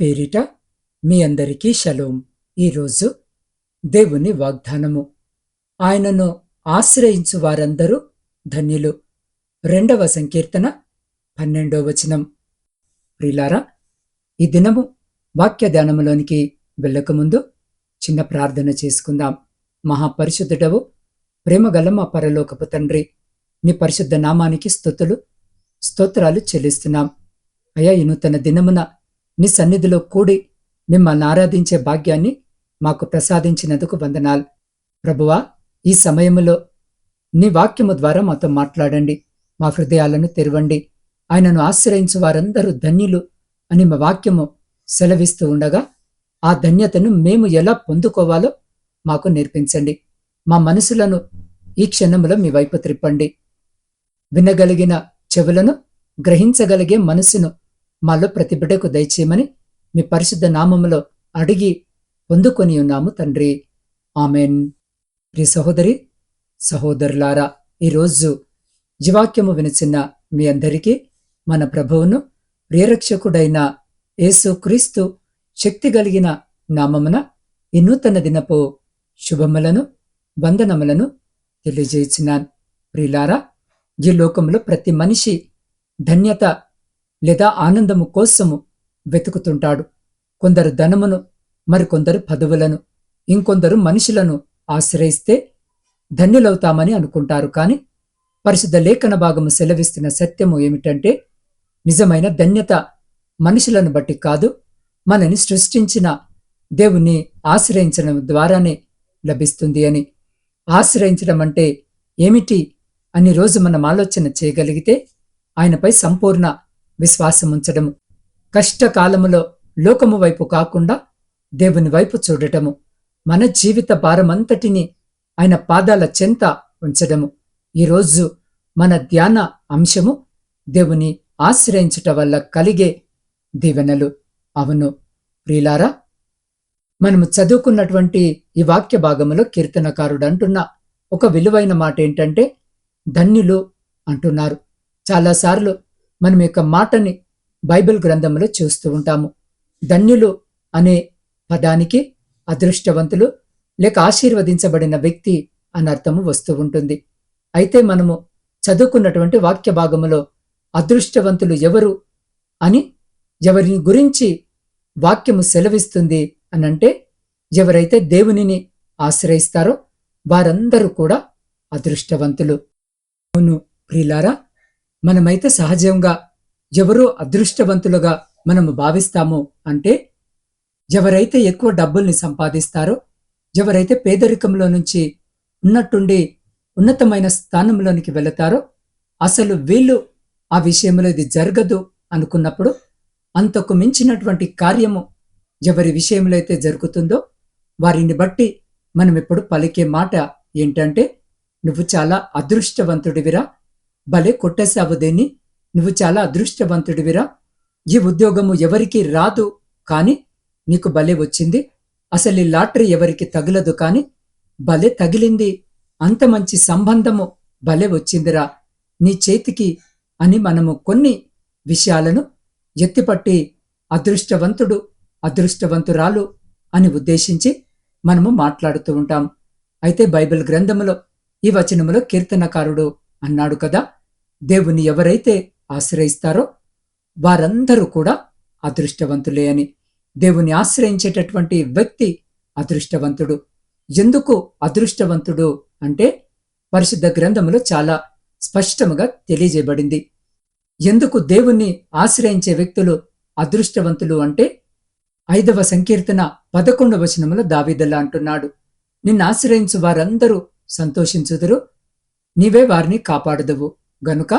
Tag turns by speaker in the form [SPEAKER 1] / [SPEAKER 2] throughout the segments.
[SPEAKER 1] పేరిట మీ అందరికీ షలోం ఈరోజు దేవుని వాగ్దానము. ఆయనను ఆశ్రయించు వారందరూ ధన్యులు. రెండవ సంకీర్తన పన్నెండో వచనం. ప్రిలారా ఈ దినము వాక్య ధ్యానములోనికి వెళ్ళకముందు చిన్న ప్రార్థన చేసుకుందాం. మహాపరిశుద్ధుడవు ప్రేమగల మా పరలోకపు తండ్రి నీ పరిశుద్ధ నామానికి స్తుతులు స్తోత్రాలు చెల్లిస్తున్నాం. అయా ఈ నూతన దినమున నీ సన్నిధిలో కూడి మిమ్మల్ని ఆరాధించే భాగ్యాన్ని మాకు ప్రసాదించినందుకు వందనాలు. ప్రభువా ఈ సమయంలో నీ వాక్యము ద్వారా మాతో మాట్లాడండి. మా హృదయాలను తెరవండి. ఆయనను ఆశ్రయించు వారందరూ ధన్యులు అని మా వాక్యము సెలవిస్తూ ఉండగా ఆ ధన్యతను మేము ఎలా పొందుకోవాలో మాకు నేర్పించండి. మా మనసులను ఈ క్షణములో మీ వైపు త్రిప్పండి. వినగలిగిన చెవులను గ్రహించగలిగే మనసును మాలో ప్రతి బిడ్డకు దయచేయమని మీ పరిశుద్ధ నామములో అడిగి పొందుకొని ఉన్నాము తండ్రి. ఆమెన్. ప్రియ సహోదరి సహోదరులారా ఈరోజు జీవాక్యము వినిచిన మీ అందరికీ మన ప్రభువును ప్రియరక్షకుడైన యేసు క్రీస్తు శక్తి కలిగిన నామమున ఈ నూతన దినపు శుభములను వందనములను తెలియజేసినాను ప్రియులారా ఈ లోకంలో ప్రతి మనిషి ధన్యత లేదా ఆనందము కోసము వెతుకుతుంటాడు. కొందరు ధనమును మరికొందరు పదవులను ఇంకొందరు మనుషులను ఆశ్రయిస్తే ధన్యులవుతామని అనుకుంటారు. కానీ పరిశుద్ధ లేఖన భాగము సెలవిస్తున్న సత్యము ఏమిటంటే నిజమైన ధన్యత మనుషులను బట్టి కాదు మనని సృష్టించిన దేవుణ్ణి ఆశ్రయించడం ద్వారానే లభిస్తుంది అని. ఆశ్రయించడం అంటే ఏమిటి అని రోజు మనం ఆలోచన చేయగలిగితే ఆయనపై సంపూర్ణ విశ్వాసముంచడము. కష్టకాలములో లోకము వైపు కాకుండా దేవుని వైపు చూడటము. మన జీవిత భారమంతటిని ఆయన పాదాల చెంత ఉంచడము. ఈరోజు మన ధ్యాన అంశము దేవుని ఆశ్రయించుట వల్ల కలిగే దీవెనలు. అవును ప్రియులారా మనము చదువుకున్నటువంటి ఈ వాక్య భాగములో కీర్తనకారుడు అంటున్న ఒక విలువైన మాట ఏంటంటే ధన్యులు అంటున్నారు. చాలాసార్లు మనం యొక్క మాటని బైబిల్ గ్రంథంలో చూస్తూ ఉంటాము. ధన్యులు అనే పదానికి అదృష్టవంతులు లేక ఆశీర్వదించబడిన వ్యక్తి అని అర్థము వస్తూ ఉంటుంది. అయితే మనము చదువుకున్నటువంటి వాక్య భాగములో అదృష్టవంతులు ఎవరు అని ఎవరిని గురించి వాక్యము సెలవిస్తుంది అనంటే ఎవరైతే దేవునిని ఆశ్రయిస్తారో వారందరూ కూడా అదృష్టవంతులు. అవును ప్రిలారా మనమైతే సహజంగా ఎవరో అదృష్టవంతులుగా మనము భావిస్తాము అంటే ఎవరైతే ఎక్కువ డబ్బుల్ని సంపాదిస్తారో ఎవరైతే పేదరికంలో నుంచి ఉన్నట్టుండి ఉన్నతమైన స్థానంలోనికి వెళతారో అసలు వీళ్ళు ఆ విషయంలో ఇది జరగదు అనుకున్నప్పుడు అంతకు మించినటువంటి కార్యము ఎవరి విషయంలో అయితే జరుగుతుందో వారిని బట్టి మనం ఇప్పుడు పలికే మాట ఏంటంటే నువ్వు చాలా అదృష్టవంతుడివిరా భలే కొట్టేశావు దేన్ని. నువ్వు చాలా అదృష్టవంతుడివిరా. ఈ ఉద్యోగము ఎవరికి రాదు కాని నీకు భలే వచ్చింది. అసలు ఈ లాటరీ ఎవరికి తగలదు కాని భలే తగిలింది. అంత మంచి సంబంధము భలే వచ్చిందిరా. నీ చేతికి అని మనము కొన్ని విషయాలను ఎత్తిపట్టి అదృష్టవంతుడు అదృష్టవంతురాలు అని ఉద్దేశించి మనము మాట్లాడుతూ ఉంటాం. అయితే బైబిల్ గ్రంథములో ఈ వచనములో కీర్తనకారుడు అన్నాడు కదా దేవుని ఎవరైతే ఆశ్రయిస్తారో వారందరూ కూడా అదృష్టవంతులే అని. దేవుని ఆశ్రయించేటటువంటి వ్యక్తి అదృష్టవంతుడు. ఎందుకు అదృష్టవంతుడు అంటే పరిశుద్ధ గ్రంథములో చాలా స్పష్టముగా తెలియజేయబడింది. ఎందుకు దేవుణ్ణి ఆశ్రయించే వ్యక్తులు అదృష్టవంతులు అంటే ఐదవ సంకీర్తన పదకొండవ వచనములో దావిదల్లా అంటున్నాడు. నిన్ను ఆశ్రయించు వారందరూ సంతోషించుదురు నీవే వారిని కాపాడదువు. గనుక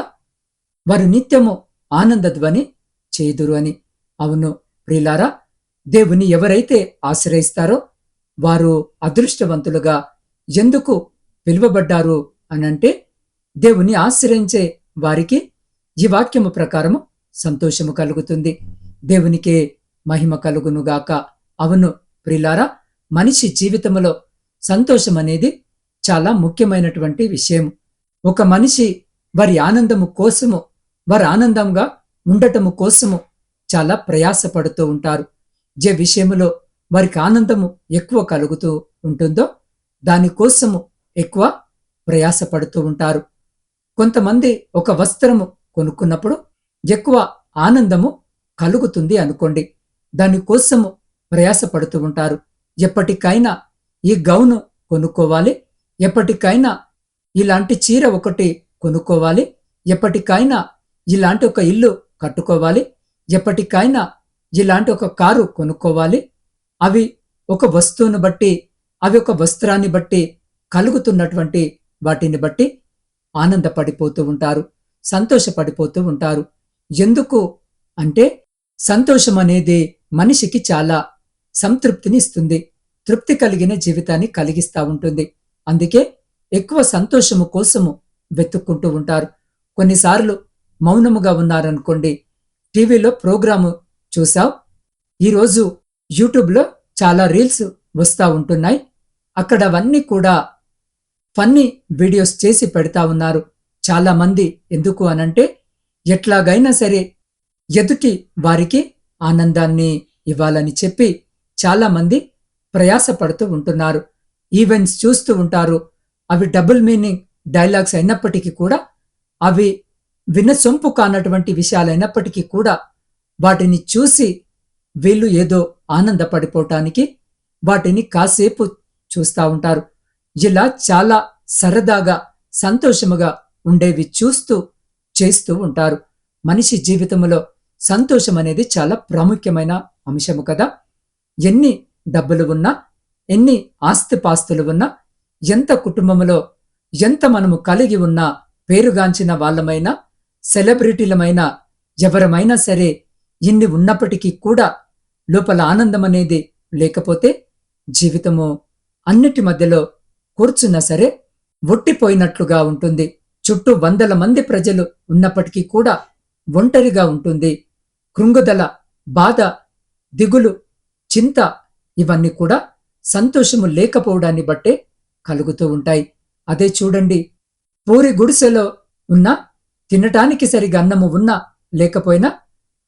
[SPEAKER 1] వారు నిత్యము ఆనందధ్వని చేదురు అని. అవును ప్రిలారా దేవుని ఎవరైతే ఆశ్రయిస్తారో వారు అదృష్టవంతులుగా ఎందుకు పిలువబడ్డారు అనంటే దేవుని ఆశ్రయించే వారికి ఈ వాక్యము ప్రకారము సంతోషము కలుగుతుంది. దేవునికే మహిమ కలుగునుగాక అవును ప్రిలారా మనిషి జీవితములో సంతోషం అనేది చాలా ముఖ్యమైనటువంటి విషయం ఒక మనిషి వారి ఆనందము కోసము వారి ఆనందంగా ఉండటము కోసము చాలా ప్రయాసపడుతూ ఉంటారు. ఏ విషయంలో వారికి ఆనందము ఎక్కువ కలుగుతూ ఉంటుందో దానికోసము ఎక్కువ ప్రయాసపడుతూ ఉంటారు. కొంతమంది ఒక వస్త్రము కొనుక్కున్నప్పుడు ఎక్కువ ఆనందము కలుగుతుంది అనుకోండి దానికోసము ప్రయాసపడుతూ ఉంటారు. ఎప్పటికైనా ఈ గౌను కొనుక్కోవాలి ఎప్పటికైనా ఇలాంటి చీర ఒకటి కొనుక్కోవాలి. ఎప్పటికైనా ఇలాంటి ఒక ఇల్లు కట్టుకోవాలి. ఎప్పటికైనా ఇలాంటి ఒక కారు కొనుక్కోవాలి. అవి ఒక వస్తువును బట్టి అవి ఒక వస్త్రాన్ని బట్టి కలుగుతున్నటువంటి వాటిని బట్టి ఆనందపడిపోతూ ఉంటారు సంతోషపడిపోతూ ఉంటారు. ఎందుకు అంటే సంతోషం అనేది మనిషికి చాలా సంతృప్తిని ఇస్తుంది తృప్తి కలిగిన జీవితాన్ని కలిగిస్తూ ఉంటుంది. అందుకే ఎక్కువ సంతోషము కోసము వెతుక్కుంటూ ఉంటారు. కొన్నిసార్లు మౌనముగా ఉన్నారనుకోండి టీవీలో ప్రోగ్రాము చూసావు ఈరోజు యూట్యూబ్లో చాలా రీల్స్ వస్తూ ఉంటున్నాయి. అక్కడ అవన్నీ కూడా ఫన్నీ వీడియోస్ చేసి పెడతా ఉన్నారు. చాలామంది ఎందుకు అనంటే ఎట్లాగైనా సరే ఎదుటి వారికి ఆనందాన్ని ఇవ్వాలని చెప్పి చాలామంది ప్రయాసపడుతూ ఉంటున్నారు. ఈవెంట్స్ చూస్తూ ఉంటారు. అవి డబుల్ మీనింగ్ డైలాగ్స్ అయినప్పటికీ కూడా అవి వినసొంపు కానటువంటి విషయాలైనప్పటికీ కూడా వాటిని చూసి వీళ్ళు ఏదో ఆనందపడిపోవటానికి వాటిని కాసేపు చూస్తూ ఉంటారు. ఇలా చాలా సరదాగా సంతోషముగా ఉండేవి చూస్తూ చేస్తూ ఉంటారు. మనిషి జీవితంలో సంతోషం అనేది చాలా ప్రాముఖ్యమైన అంశము కదా. ఎన్ని డబ్బులు ఉన్నా ఎన్ని ఆస్తిపాస్తులు ఉన్నా ఎంత కుటుంబంలో ఎంత మనము కలిగి ఉన్నా పేరుగాంచిన వాళ్ళమైనా సెలబ్రిటీలమైనా ఎవరమైనా సరే ఇన్ని ఉన్నప్పటికీ కూడా లోపల ఆనందం అనేది లేకపోతే జీవితము అన్నిటి మధ్యలో కూర్చున్నా సరే ఒట్టిపోయినట్లుగా ఉంటుంది. చుట్టూ వందల మంది ప్రజలు ఉన్నప్పటికీ కూడా ఒంటరిగా ఉంటుంది. కృంగుదల బాధ దిగులు చింత ఇవన్నీ కూడా సంతోషము లేకపోవడాన్ని బట్టే కలుగుతూ ఉంటాయి. అదే చూడండి. పూరి గుడిసెలో ఉన్న తినటానికి సరిగా అన్నము ఉన్నా లేకపోయినా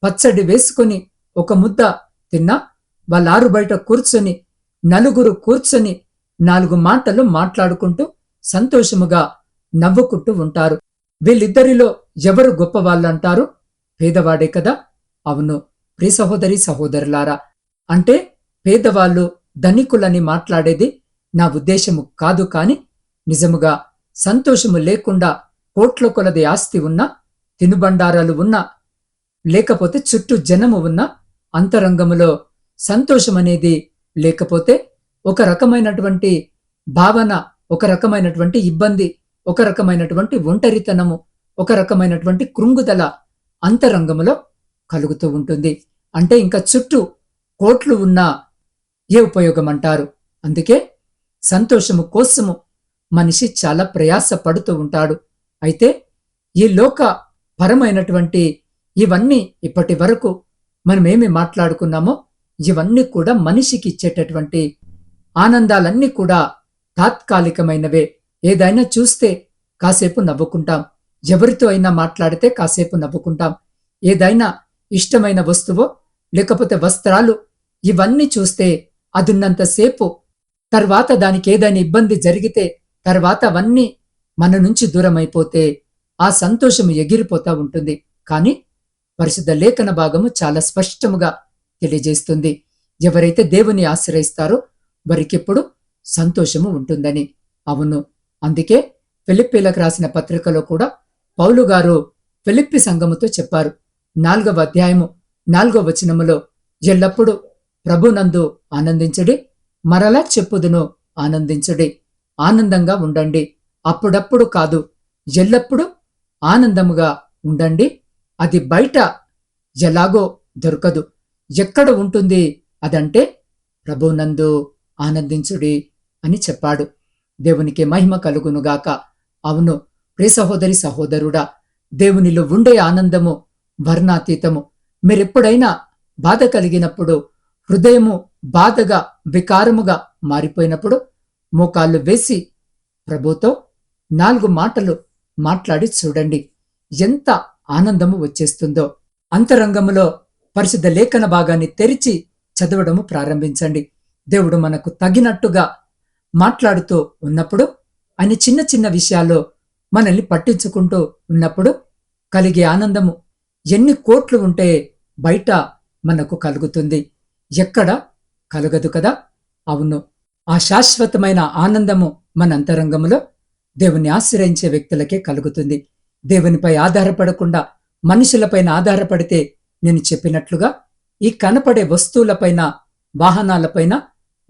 [SPEAKER 1] పచ్చడి వేసుకొని ఒక ముద్ద తిన్నా వాళ్ళారు బయట కూర్చొని నలుగురు కూర్చొని నాలుగు మాటలు మాట్లాడుకుంటూ సంతోషముగా నవ్వుకుంటూ ఉంటారు. వీళ్ళిద్దరిలో ఎవరు గొప్పవాళ్ళంటారు? పేదవాడే కదా? అవును. ప్రి సహోదరి సహోదరులారా అంటే పేదవాళ్ళు ధనికులని మాట్లాడేది నా ఉద్దేశము కాదు కాని నిజముగా సంతోషము లేకుండా కోట్ల కొలది ఆస్తి ఉన్నా తినుబండారాలు ఉన్నా లేకపోతే చుట్టూ జనము ఉన్నా అంతరంగములో సంతోషమనేది లేకపోతే ఒక రకమైనటువంటి భావన ఒక రకమైనటువంటి ఇబ్బంది ఒక రకమైనటువంటి ఒంటరితనము ఒక రకమైనటువంటి కృంగుదల అంతరంగములో కలుగుతూ ఉంటుంది. అంటే ఇంకా చుట్టూ కోట్లు ఉన్నా ఏ ఉపయోగం అంటారు అందుకే సంతోషము కోసము మనిషి చాలా ప్రయాస పడుతూ ఉంటాడు. అయితే ఈ లోక పరమైనటువంటి ఇవన్నీ ఇప్పటి వరకు మనమేమి మాట్లాడుకున్నామో ఇవన్నీ కూడా మనిషికి ఇచ్చేటటువంటి ఆనందాలన్నీ కూడా తాత్కాలికమైనవే. ఏదైనా చూస్తే కాసేపు నవ్వుకుంటాం. ఎవరితో అయినా మాట్లాడితే కాసేపు నవ్వుకుంటాం. ఏదైనా ఇష్టమైన వస్తువో లేకపోతే వస్త్రాలు ఇవన్నీ చూస్తే అదున్నంతసేపు తర్వాత దానికి ఏదైనా ఇబ్బంది జరిగితే తర్వాత అవన్నీ మన నుంచి దూరమైపోతే ఆ సంతోషం ఎగిరిపోతా ఉంటుంది. కానీ పరిశుద్ధ లేఖన భాగము చాలా స్పష్టముగా తెలియజేస్తుంది. ఎవరైతే దేవుని ఆశ్రయిస్తారో వారికెప్పుడు సంతోషము ఉంటుందని. అవును. అందుకే ఫిలిప్పీలకు రాసిన పత్రికలో కూడా పౌలు గారు ఫిలిప్పి సంఘముతో చెప్పారు. నాలుగవ అధ్యాయము నాలుగవ వచనములో ఎల్లప్పుడూ ప్రభునందు ఆనందించడి మరలా చెప్పుదును ఆనందించడి. ఆనందంగా ఉండండి. అప్పుడప్పుడు కాదు ఎల్లప్పుడూ ఆనందముగా ఉండండి. అది బయట ఎలాగో దొరకదు. ఎక్కడ ఉంటుంది అదంటే ప్రభునందు ఆనందించుడి అని చెప్పాడు. దేవునికి మహిమ కలుగునుగాక. అవును ప్రే సహోదరి సహోదరుడా దేవునిలో ఉండే ఆనందము వర్ణాతీతము మీరెప్పుడైనా బాధ కలిగినప్పుడు హృదయము బాధగా వికారముగా మారిపోయినప్పుడు మోకాళ్ళు వేసి ప్రభుతో నాలుగు మాటలు మాట్లాడి చూడండి. ఎంత ఆనందము వచ్చేస్తుందో. అంతరంగములో పరిశుద్ధ లేఖన భాగాన్ని తెరిచి చదవడము ప్రారంభించండి. దేవుడు మనకు తగినట్టుగా మాట్లాడుతూ ఉన్నప్పుడు ఆయన చిన్న చిన్న విషయాల్లో మనల్ని పట్టించుకుంటూ ఉన్నప్పుడు కలిగే ఆనందము ఎన్ని కోట్లు ఉంటే బయట మనకు కలుగుతుంది. ఎక్కడ కలగదు కదా? అవును. ఆ శాశ్వతమైన ఆనందము మన అంతరంగములో దేవుని ఆశ్రయించే వ్యక్తులకే కలుగుతుంది. దేవునిపై ఆధారపడకుండా మనుషులపైన ఆధారపడితే నేను చెప్పినట్లుగా ఈ కనపడే వస్తువులపైన వాహనాలపైన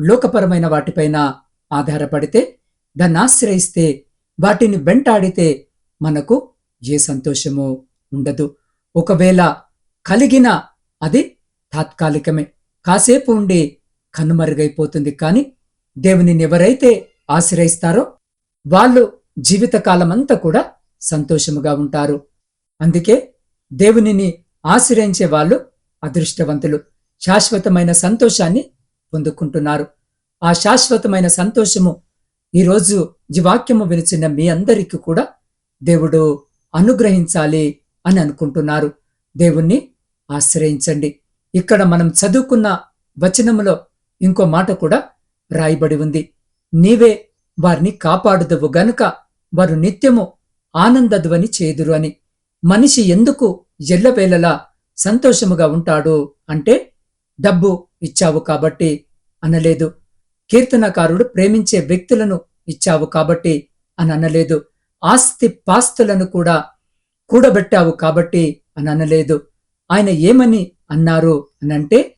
[SPEAKER 1] లోకపరమైన వాటిపైన ఆధారపడితే దాన్ని ఆశ్రయిస్తే వాటిని వెంటాడితే మనకు ఏ సంతోషము ఉండదు. ఒకవేళ కలిగిన అది తాత్కాలికమే. కాసేపు ఉండి కనుమరుగైపోతుంది. కానీ దేవునిని ఎవరైతే ఆశ్రయిస్తారో వాళ్ళు జీవితకాలమంతా కూడా సంతోషముగా ఉంటారు. అందుకే దేవునిని ఆశ్రయించే వాళ్ళు అదృష్టవంతులు. శాశ్వతమైన సంతోషాన్ని పొందుకుంటున్నారు. ఆ శాశ్వతమైన సంతోషము ఈరోజు జీవాక్యము వినిచిన మీ అందరికీ కూడా దేవుడు అనుగ్రహించాలి అని అనుకుంటున్నారు. దేవుణ్ణి ఆశ్రయించండి. ఇక్కడ మనం చదువుకున్న వచనములో ఇంకో మాట కూడా రాయబడి ఉంది. నీవే వారిని కాపాడుదవు గనుక వారు నిత్యము ఆనందధ్వని చేదురు అని. మనిషి ఎందుకు ఎల్లవేళలా సంతోషముగా ఉంటాడు అంటే డబ్బు ఇచ్చావు కాబట్టి అనలేదు. కీర్తనకారుడు ప్రేమించే వ్యక్తులను ఇచ్చావు కాబట్టి అని అనలేదు. ఆస్తి పాస్తులను కూడా కూడబెట్టావు కాబట్టి అని అనలేదు. ఆయన ఏమని అన్నారు అనంటే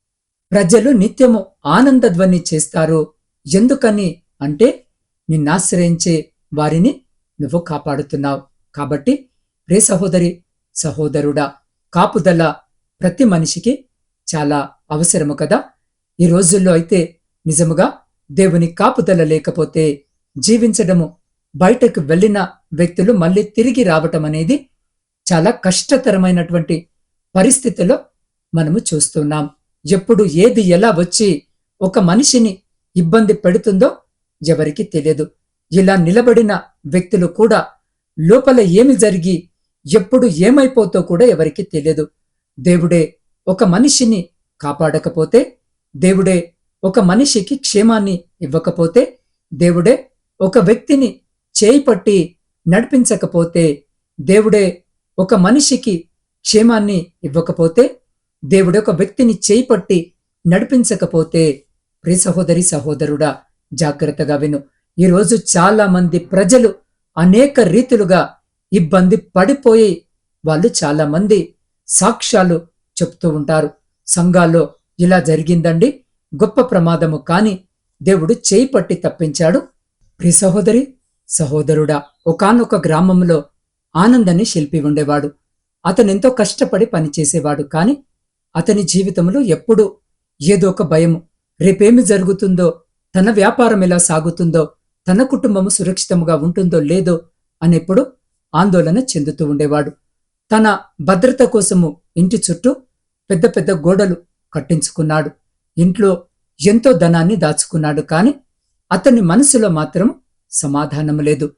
[SPEAKER 1] ప్రజలు నిత్యము ఆనందధ్వని చేస్తారు ఎందుకని అంటే నిన్నాశ్రయించే వారిని నువ్వు కాపాడుతున్నావు. కాబట్టి రే సహోదరి సహోదరుడా కాపుదల ప్రతి మనిషికి చాలా అవసరము కదా. ఈ రోజుల్లో అయితే నిజముగా దేవుని కాపుదల లేకపోతే జీవించడము బయటకు వెళ్ళిన వ్యక్తులు మళ్ళీ తిరిగి రావటం అనేది చాలా కష్టతరమైనటువంటి పరిస్థితిలో మనము చూస్తున్నాం. ఎప్పుడు ఏది ఎలా వచ్చి ఒక మనిషిని ఇబ్బంది పెడుతుందో ఎవరికి తెలియదు. ఇలా నిలబడిన వ్యక్తులు కూడా లోపల ఏమి జరిగి ఎప్పుడు ఏమైపోతో కూడా ఎవరికి తెలియదు. దేవుడే ఒక మనిషిని కాపాడకపోతే దేవుడే ఒక మనిషికి క్షేమాన్ని ఇవ్వకపోతే దేవుడే ఒక వ్యక్తిని చేయి పట్టి నడిపించకపోతే దేవుడే ఒక మనిషికి క్షేమాన్ని ఇవ్వకపోతే దేవుడే ఒక వ్యక్తిని చేయి పట్టి నడిపించకపోతే ప్రి సహోదరి సహోదరుడా జాగ్రత్తగా విను. ఈరోజు చాలా మంది ప్రజలు అనేక రీతులుగా ఇబ్బంది పడిపోయి వాళ్ళు చాలా మంది సాక్ష్యాలు చెప్తూ ఉంటారు. సంఘాల్లో ఇలా జరిగిందండి. గొప్ప ప్రమాదము కాని దేవుడు చేయి పట్టి తప్పించాడు. ప్రి సహోదరి సహోదరుడా ఒకానొక గ్రామంలో ఆనందని శిల్పి ఉండేవాడు. అతనెంతో కష్టపడి పనిచేసేవాడు కాని అతని జీవితంలో ఎప్పుడూ ఏదో ఒక భయము రేపేమి జరుగుతుందో తన వ్యాపారం ఎలా సాగుతుందో తన కుటుంబము సురక్షితముగా ఉంటుందో లేదో అనేప్పుడు ఆందోళన చెందుతూ ఉండేవాడు. తన భద్రత కోసము ఇంటి చుట్టూ పెద్ద పెద్ద గోడలు కట్టించుకున్నాడు. ఇంట్లో ఎంతో ధనాన్ని దాచుకున్నాడు కాని అతని మనసులో మాత్రం సమాధానం లేదు.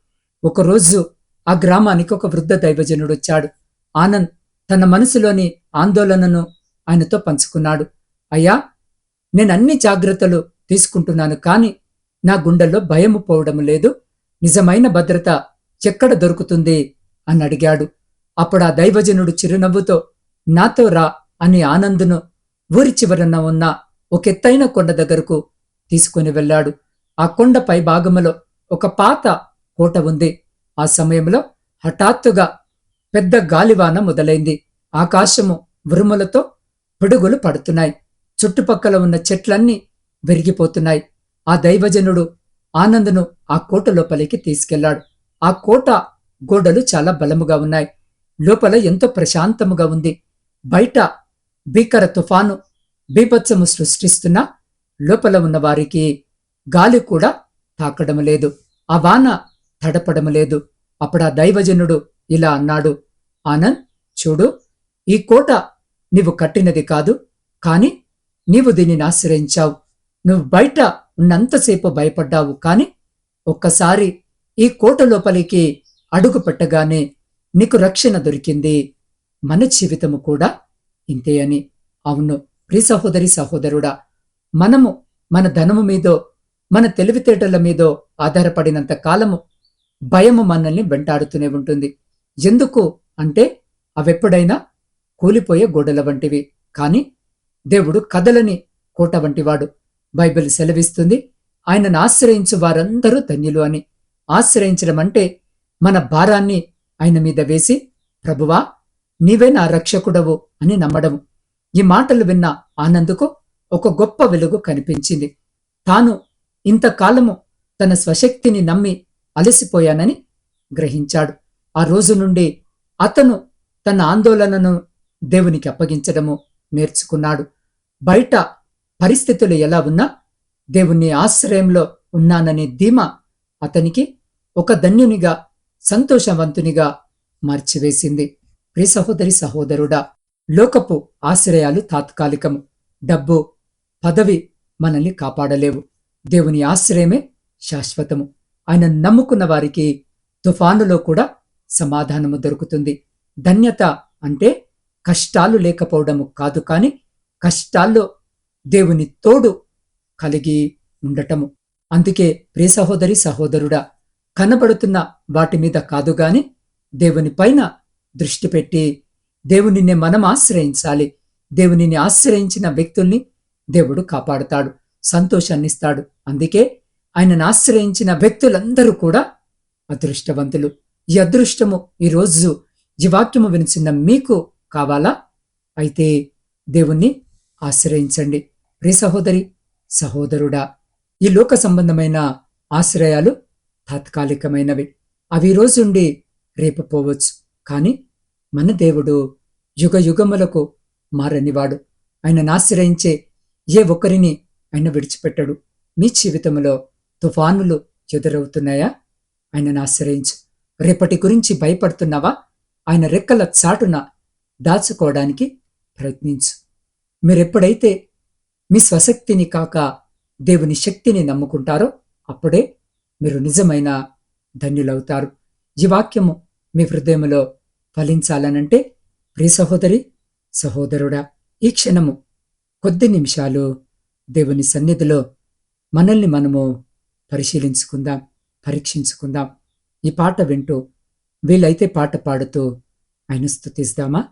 [SPEAKER 1] ఒకరోజు ఆ గ్రామానికి ఒక వృద్ధ దైవజనుడు వచ్చాడు. ఆనంద్ తన మనసులోని ఆందోళనను ఆయనతో పంచుకున్నాడు. అయ్యా నేనన్ని జాగ్రత్తలు తీసుకుంటున్నాను కాని నా గుండెల్లో భయము పోవడం లేదు. నిజమైన భద్రత ఎక్కడ దొరుకుతుంది? అని అడిగాడు. అప్పుడు ఆ దైవజనుడు చిరునవ్వుతో నాతో రా అని ఆనందును ఊరి చివరన ఉన్న ఒక ఎత్తైన కొండ దగ్గరకు తీసుకుని వెళ్ళాడు. ఆ కొండ పై భాగములో ఒక పాత కోట ఉంది. ఆ సమయంలో హఠాత్తుగా పెద్ద గాలివాన మొదలైంది. ఆకాశము ఉరుములతో పిడుగులు పడుతున్నాయి. చుట్టుపక్కల ఉన్న చెట్లన్నీ విరిగిపోతున్నాయి. ఆ దైవజనుడు ఆనందను ఆ కోట లోపలికి తీసుకెళ్ళాడు ఆ కోట గోడలు చాలా బలముగా ఉన్నాయి. లోపల ఎంతో ప్రశాంతముగా ఉంది. బయట భీకర తుఫాను బీభత్సము సృష్టిస్తున్న లోపల ఉన్న వారికి గాలి కూడా తాకడం లేదు. ఆ వాన తడపడం లేదు. అప్పుడు ఆ దైవజనుడు ఇలా అన్నాడు ఆనంద్ చూడు ఈ కోట నీవు కట్టినది కాదు కాని నీవు దీనిని ఆశ్రయించావు. నువ్వు బయట ఉన్నంతసేపు భయపడ్డావు కాని ఒక్కసారి ఈ కోట లోపలికి అడుగు పెట్టగానే నీకు రక్షణ దొరికింది. మన జీవితము కూడా ఇంతే అని. అవును ప్రి సహోదరి సహోదరుడా మనము మన ధనము మీదో మన తెలివితేటల మీదో ఆధారపడినంత కాలము భయము మనల్ని వెంటాడుతూనే ఉంటుంది. ఎందుకు అంటే అవెప్పుడైనా కూలిపోయే గోడల వంటివి. కాని దేవుడు కదలని కోట వంటివాడు బైబిల్ సెలవిస్తుంది ఆయనను ఆశ్రయించు వారందరూ ధన్యులు అని. ఆశ్రయించడం అంటే మన భారాన్ని ఆయన మీద వేసి ప్రభువా నీవే నా రక్షకుడవు అని నమ్మడము ఈ మాటలు విన్న ఆనందుకు ఒక గొప్ప వెలుగు కనిపించింది. తాను ఇంతకాలము తన స్వశక్తిని నమ్మి అలసిపోయానని గ్రహించాడు. ఆ రోజు నుండి అతను తన ఆందోళనను దేవునికి అప్పగించడము. నేర్చుకున్నాడు. బయట పరిస్థితులు ఎలా ఉన్నా దేవుని ఆశ్రయంలో ఉన్నాననే ధీమ అతనికి ఒక ధన్యునిగా సంతోషవంతునిగా మార్చివేసింది. ప్రి సహోదరి సహోదరుడా లోకపు ఆశ్రయాలు తాత్కాలికము. డబ్బు పదవి మనల్ని కాపాడలేవు. దేవుని ఆశ్రయమే శాశ్వతము. ఆయన నమ్ముకున్న వారికి తుఫానులో కూడా సమాధానము దొరుకుతుంది. ధన్యత అంటే కష్టాలు లేకపోవడము కాదు కాని కష్టాల్లో దేవుని తోడు కలిగి ఉండటము. అందుకే ప్రియ సహోదరి సహోదరుడా కనబడుతున్న వాటి మీద కాదు గాని దేవుని పైన దృష్టి పెట్టి దేవునినే మనం ఆశ్రయించాలి. దేవునిని ఆశ్రయించిన వ్యక్తుల్ని దేవుడు కాపాడుతాడు సంతోషాన్నిస్తాడు అందుకే ఆయనను ఆశ్రయించిన వ్యక్తులందరూ కూడా అదృష్టవంతులు. ఈ అదృష్టము ఈరోజు ఈ వాక్యము వినిచిన మీకు కావాలా? అయితే దేవుణ్ణి ఆశ్రయించండి. ప్రియ సహోదరి సహోదరుడా ఈ లోక సంబంధమైన ఆశ్రయాలు తాత్కాలికమైనవి. అవి రోజుండి రేపు పోవచ్చు. కానీ మన దేవుడు యుగ యుగములకు మారనివాడు. ఆయనను ఆశ్రయించే ఏ ఒక్కరిని ఆయన విడిచిపెట్టడు. మీ జీవితంలో తుఫానులు ఎదురవుతున్నాయా? ఆయనను ఆశ్రయించు. రేపటి గురించి భయపడుతున్నావా? ఆయన రెక్కల చాటున దాచుకోవడానికి ప్రయత్నించు. మీరెప్పుడైతే మీ స్వశక్తిని కాక దేవుని శక్తిని నమ్ముకుంటారో అప్పుడే మీరు నిజమైన ధన్యులవుతారు. ఈ వాక్యము మీ హృదయములో ఫలించాలనంటే ప్రియ సహోదరి సహోదరుడా ఈ క్షణము కొద్ది నిమిషాలు దేవుని సన్నిధిలో మనల్ని మనము పరిశీలించుకుందాం పరీక్షించుకుందాం. ఈ పాట వింటూ వీలైతే పాట పాడుతూ ఆయన
[SPEAKER 2] స్థుతిస్తామా?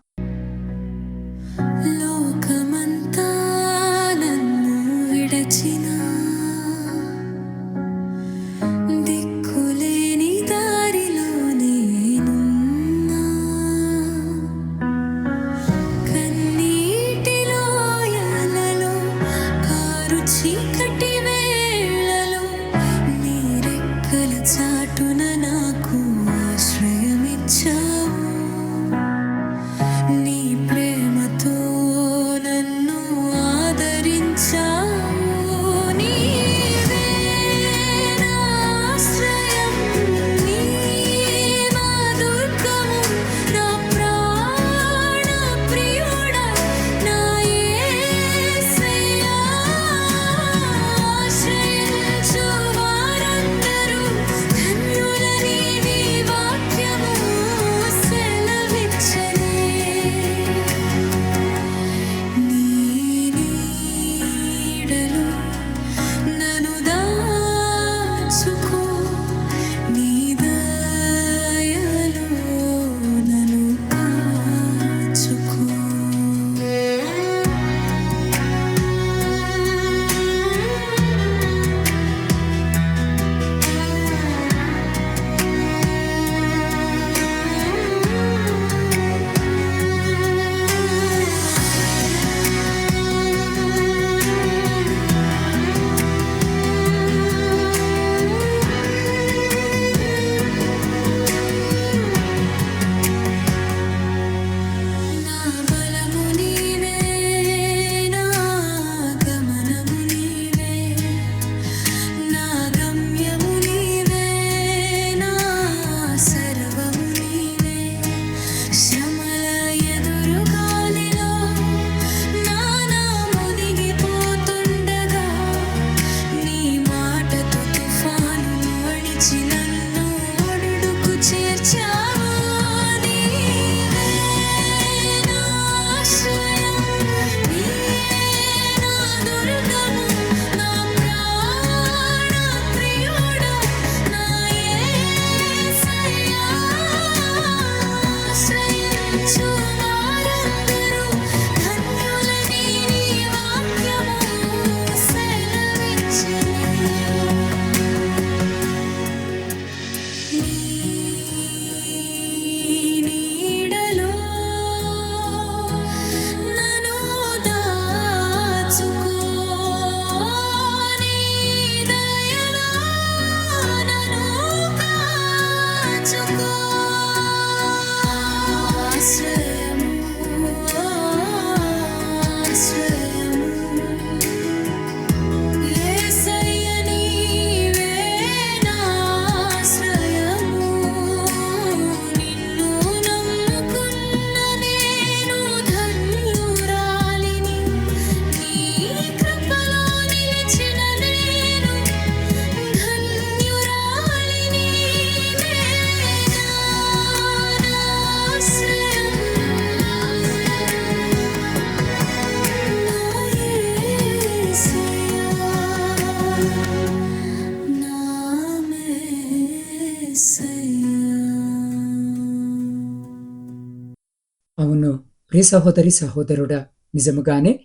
[SPEAKER 1] ప్రియ సహోదరి సహోదరుడా నిజముగానే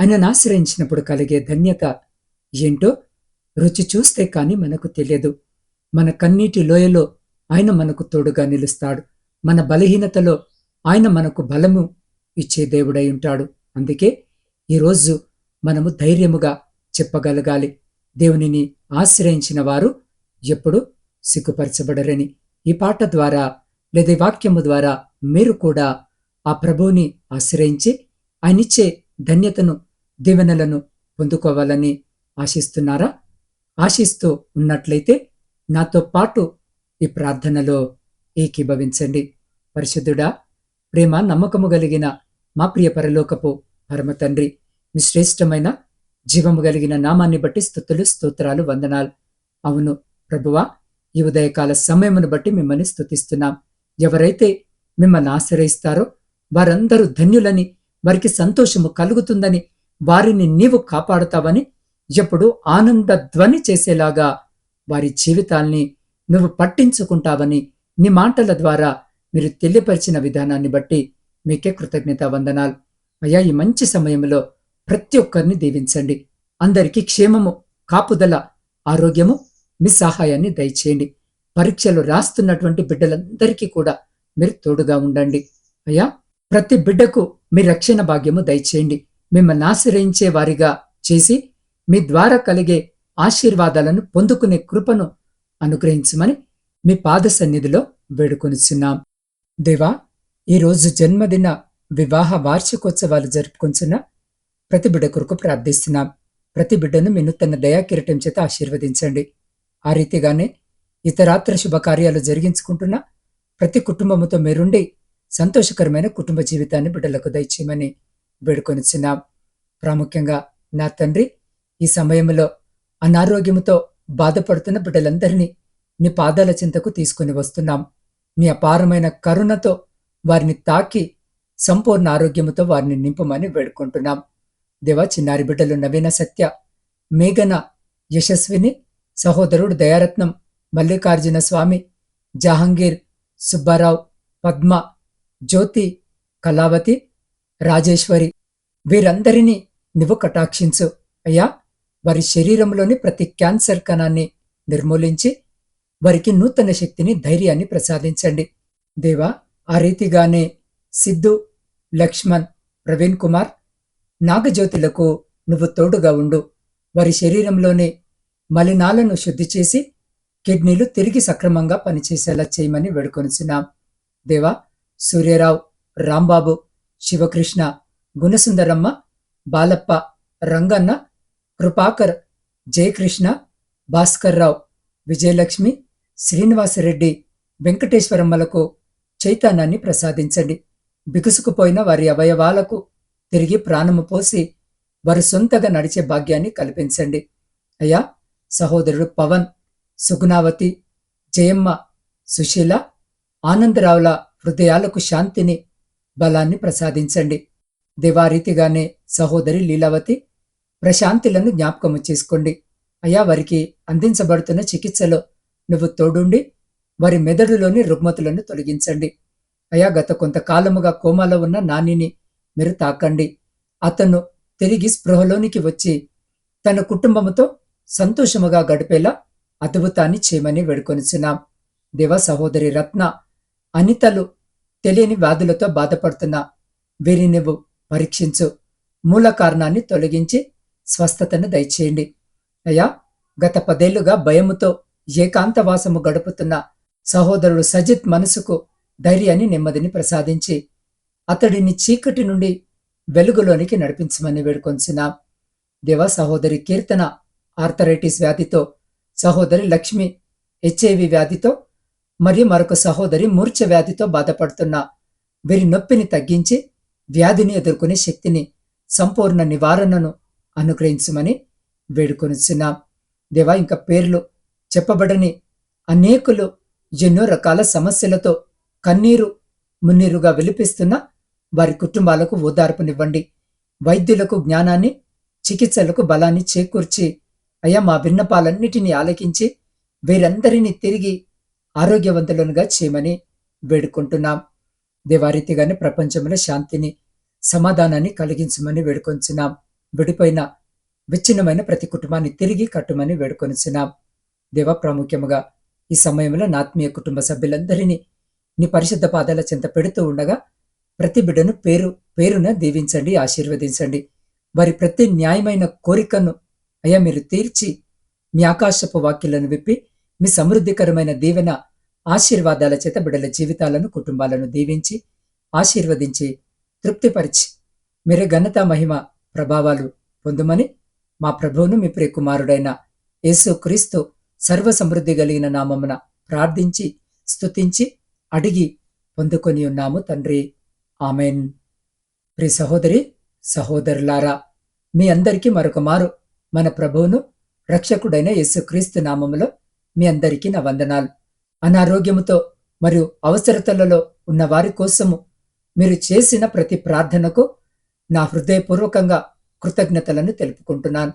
[SPEAKER 1] ఆయనను ఆశ్రయించినప్పుడు కలిగే ధన్యత ఏంటో రుచి చూస్తే కాని మనకు తెలియదు. మన కన్నీటి లోయలో ఆయన మనకు తోడుగా నిలుస్తాడు. మన బలహీనతలో ఆయన మనకు బలము ఇచ్చే దేవుడై ఉంటాడు. అందుకే ఈరోజు మనము ధైర్యముగా చెప్పగలగాలి. దేవునిని ఆశ్రయించిన వారు ఎప్పుడు సిగ్గుపరచబడరని ఈ పాట ద్వారా లేదా వాక్యము ద్వారా మీరు కూడా ఆ ప్రభువుని ఆశ్రయించి ఆయనిచ్చే ధన్యతను దీవెనలను పొందుకోవాలని ఆశిస్తున్నారా? ఆశిస్తూ ఉన్నట్లయితే నాతో పాటు ఈ ప్రార్థనలో ఏకీభవించండి. పరిశుద్ధుడా ప్రేమ నమ్మకము కలిగిన మా ప్రియ పరలోకపు పరమ తండ్రి మీ శ్రేష్టమైన జీవము కలిగిన నామాన్ని బట్టి స్థుతులు స్తోత్రాలు వందనాలు. అవును ప్రభువా ఈ ఉదయకాల సమయమును బట్టి మిమ్మల్ని స్తుతిస్తున్నాం ఎవరైతే మిమ్మల్ని ఆశ్రయిస్తారో వారందరూ ధన్యులని వారికి సంతోషము కలుగుతుందని వారిని నీవు కాపాడుతావని ఎప్పుడు ఆనంద ధ్వని చేసేలాగా వారి జీవితాల్ని నువ్వు పట్టించుకుంటావని నీ మాటల ద్వారా మీరు తెలియపరిచిన విధానాన్ని బట్టి మీకే కృతజ్ఞత వందనాలు. అయ్యా ఈ మంచి సమయంలో ప్రతి ఒక్కరిని దీవించండి. అందరికీ క్షేమము కాపుదల ఆరోగ్యము మీ సహాయాన్ని దయచేయండి. పరీక్షలు రాస్తున్నటువంటి బిడ్డలందరికీ కూడా మీరు తోడుగా ఉండండి. అయ్యా ప్రతి బిడ్డకు మీ రక్షణ భాగ్యము దయచేయండి. మిమ్మల్ని ఆశ్రయించే వారిగా చేసి మీ ద్వారా కలిగే ఆశీర్వాదాలను పొందుకునే కృపను అనుగ్రహించమని మీ పాద సన్నిధిలో వేడుకొనిచున్నాం. దేవా ఈరోజు జన్మదిన వివాహ వార్షికోత్సవాలు జరుపుకుంటున్న ప్రతి బిడ్డ కొరకు ప్రార్థిస్తున్నాం. ప్రతి బిడ్డను మీ తన దయాకిరటం చేత ఆశీర్వదించండి. ఆ రీతిగానే ఇతరాత్ర శుభకార్యాలు జరిగించుకుంటున్న ప్రతి కుటుంబముతో మీరుండి సంతోషకరమైన కుటుంబ జీవితాన్ని బిడ్డలకు దయచేయమని వేడుకొనిచున్నాం. ప్రాముఖ్యంగా నా తండ్రి ఈ సమయంలో అనారోగ్యముతో బాధపడుతున్న బిడ్డలందరినీ నీ పాదాల చింతకు తీసుకుని వస్తున్నాం. నీ అపారమైన కరుణతో వారిని తాకి సంపూర్ణ ఆరోగ్యముతో వారిని నింపమని వేడుకుంటున్నాం. దేవా చిన్నారి బిడ్డలు నవీన సత్య మేఘన యశస్విని సహోదరుడు దయారత్నం మల్లికార్జున స్వామి జహాంగీర్ సుబ్బారావు పద్మ జ్యోతి కళావతి రాజేశ్వరి వీరందరినీ నువ్వు కటాక్షించు. అయ్యా వారి శరీరంలోని ప్రతి క్యాన్సర్ కణాన్ని నిర్మూలించి వారికి నూతన శక్తిని ధైర్యాన్ని ప్రసాదించండి. దేవా ఆ రీతిగానే సిద్ధు లక్ష్మణ్ ప్రవీణ్ కుమార్ నాగజ్యోతులకు నువ్వు తోడుగా ఉండు. వారి శరీరంలోని మలినాలను శుద్ధి చేసి కిడ్నీలు తిరిగి సక్రమంగా పనిచేసేలా చేయమని వేడుకొనిచున్నాం. దేవా సూర్యరావు రాంబాబు శివకృష్ణ గుణసుందరమ్మ బాలప్ప రంగన్న కృపాకర్ జయకృష్ణ భాస్కర్రావు విజయలక్ష్మి శ్రీనివాసరెడ్డి వెంకటేశ్వరమ్మలకు చైతన్యాన్ని ప్రసాదించండి. బిగుసుకుపోయిన వారి అవయవాలకు తిరిగి ప్రాణము పోసి వారు సొంతగా నడిచే భాగ్యాన్ని కల్పించండి. అయ్యా సహోదరుడు పవన్ సుగుణావతి జయమ్మ సుశీల ఆనందరావుల హృదయాలకు శాంతిని బలాన్ని ప్రసాదించండి. దివారీతిగానే సహోదరి లీలావతి ప్రశాంతిలను జ్ఞాపకము చేసుకోండి. అయ్యా వారికి అందించబడుతున్న చికిత్సలో నువ్వు తోడుండి వారి మెదడులోని రుగ్మతులను తొలగించండి. అయా గత కొంతకాలముగా కోమాలో ఉన్న నానిని మీరు తాకండి. అతను తిరిగి స్పృహలోనికి వచ్చి తన కుటుంబముతో సంతోషముగా గడిపేలా అద్భుతాన్ని చేయమని వేడుకొనిచున్నాం. దేవ సహోదరి రత్న అనితలు తెలియని వ్యాధులతో బాధపడుతున్న. వీరిని నువ్వు పరీక్షించు. మూల కారణాన్ని తొలగించి స్వస్థతను దయచేయండి. అయ్యా గత పదేళ్ళుగా భయముతో ఏకాంతవాసము గడుపుతున్న సహోదరుడు సజిత్ మనసుకు ధైర్యాన్ని నెమ్మదిని ప్రసాదించి అతడిని చీకటి నుండి వెలుగులోనికి నడిపించమని వేడుకొంచున్నాం. దేవ సహోదరి కీర్తన ఆర్థరైటిస్ వ్యాధితో సహోదరి లక్ష్మి హెచ్ఐవి వ్యాధితో మరియు మరొక సహోదరి మూర్ఛ వ్యాధితో బాధపడుతున్న వీరి నొప్పిని తగ్గించి వ్యాధిని ఎదుర్కొనే శక్తిని సంపూర్ణ నివారణను అనుగ్రహించమని వేడుకొనిచున్నాం. దేవా ఇంకా పేర్లు చెప్పబడని అనేకులు ఎన్నో రకాల సమస్యలతో కన్నీరు మున్నీరుగా విలిపిస్తున్న వారి కుటుంబాలకు ఓదార్పునివ్వండి. వైద్యులకు జ్ఞానాన్ని చికిత్సలకు బలాన్ని చేకూర్చి అయ్యా మా విన్నపాలన్నిటినీ ఆలకించి వీరందరినీ తిరిగి ఆరోగ్యవంతులనుగా చేయమని వేడుకుంటున్నాం. దేవారీతిగానే ప్రపంచంలో శాంతిని సమాధానాన్ని కలిగించమని వేడుకొంచున్నాం. విడిపోయిన విచ్ఛిన్నమైన ప్రతి కుటుంబాన్ని తిరిగి కట్టుమని వేడుకొనిచున్నాం దేవ ప్రాముఖ్యముగా ఈ సమయంలో నా ఆత్మీయ కుటుంబ సభ్యులందరినీ నీ పరిశుద్ధ పాదాల చింత పెడుతూ ఉండగా ప్రతి బిడ్డను పేరు పేరున దీవించండి ఆశీర్వదించండి. వారి ప్రతి న్యాయమైన కోరికను అయ్యా మీరు తీర్చి మీ ఆకాశపు వాక్యలను విప్పి మీ సమృద్ధికరమైన దీవెన ఆశీర్వాదాల చేత బిడ్డల జీవితాలను కుటుంబాలను దీవించి ఆశీర్వదించి తృప్తిపరిచి మీరే ఘనత మహిమ ప్రభావాలు పొందుమని మా ప్రభువును మీ ప్రియ కుమారుడైన యేసు క్రీస్తు సర్వ సమృద్ధి కలిగిన నామమున ప్రార్థించి స్తుతించి అడిగి పొందుకొని ఉన్నాము తండ్రి. ఆమెన్. ప్రి సహోదరి సహోదరులారా మీ అందరికీ మరొక మారు మన ప్రభువును రక్షకుడైన యేసుక్రీస్తు నామములో మీ అందరికీ నా వందనాలు. అనారోగ్యముతో మరియు అవసరతలలో ఉన్న వారి కోసము మీరు చేసిన ప్రతి ప్రార్థనకు నా హృదయపూర్వకంగా కృతజ్ఞతలను తెలుపుకుంటున్నాను.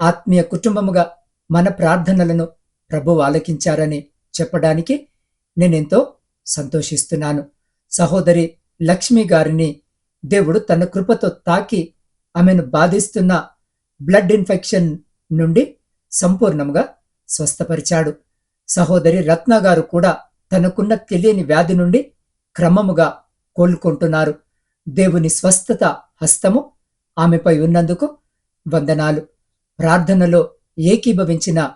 [SPEAKER 1] ఆత్మీయ కుటుంబముగా మన ప్రార్థనలను ప్రభు ఆలకించారని చెప్పడానికి నేనెంతో సంతోషిస్తున్నాను. సహోదరి లక్ష్మి గారిని దేవుడు తన కృపతో తాకి ఆమెను బాధిస్తున్న బ్లడ్ ఇన్ఫెక్షన్ నుండి సంపూర్ణంగా స్వస్థపరిచాడు. సహోదరి రత్న గారు కూడా తనకున్న తెలియని వ్యాధి నుండి క్రమముగా కోలుకుంటున్నారు. దేవుని స్వస్థత హస్తము ఆమెపై ఉన్నందుకు వందనాలు. ప్రార్థనలో ఏకీభవించిన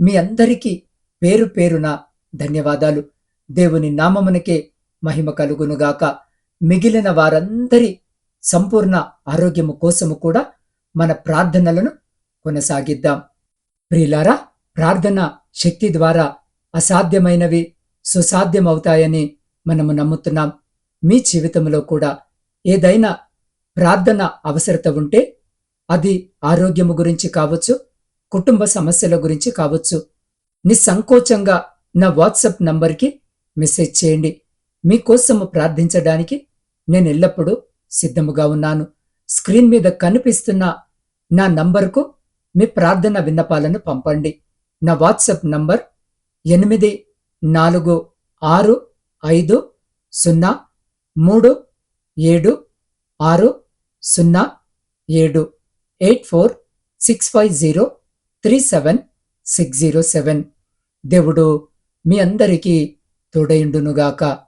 [SPEAKER 1] మీ అందరికీ పేరు పేరున ధన్యవాదాలు. దేవుని నామమునకే మహిమ కలుగునుగాక. మిగిలిన వారందరి సంపూర్ణ ఆరోగ్యము కోసము కూడా మన ప్రార్థనలను కొనసాగిద్దాం. ప్రియులారా ప్రార్థన శక్తి ద్వారా అసాధ్యమైనవి సుసాధ్యమవుతాయని మనము నమ్ముతున్నాం. మీ జీవితంలో కూడా ఏదైనా ప్రార్థన అవసరత ఉంటే అది ఆరోగ్యము గురించి కావచ్చు కుటుంబ సమస్యల గురించి కావచ్చు నిస్సంకోచంగా నా వాట్సాప్ నంబర్కి మెసేజ్ చేయండి. మీకోసము ప్రార్థించడానికి నేను ఎల్లప్పుడూ సిద్ధముగా ఉన్నాను. స్క్రీన్ మీద కనిపిస్తున్న నా నంబర్కు మీ ప్రార్థన విన్నపాలను పంపండి. నా వాట్సాప్ నంబర్ ఎనిమిది నాలుగు ఆరు ఐదు సున్నా మూడు ఏడు ఆరు సున్నా ఏడు eight four six five zero three seven six zero seven. దేవుడు మీ అందరికీ తోడయుండునుగాక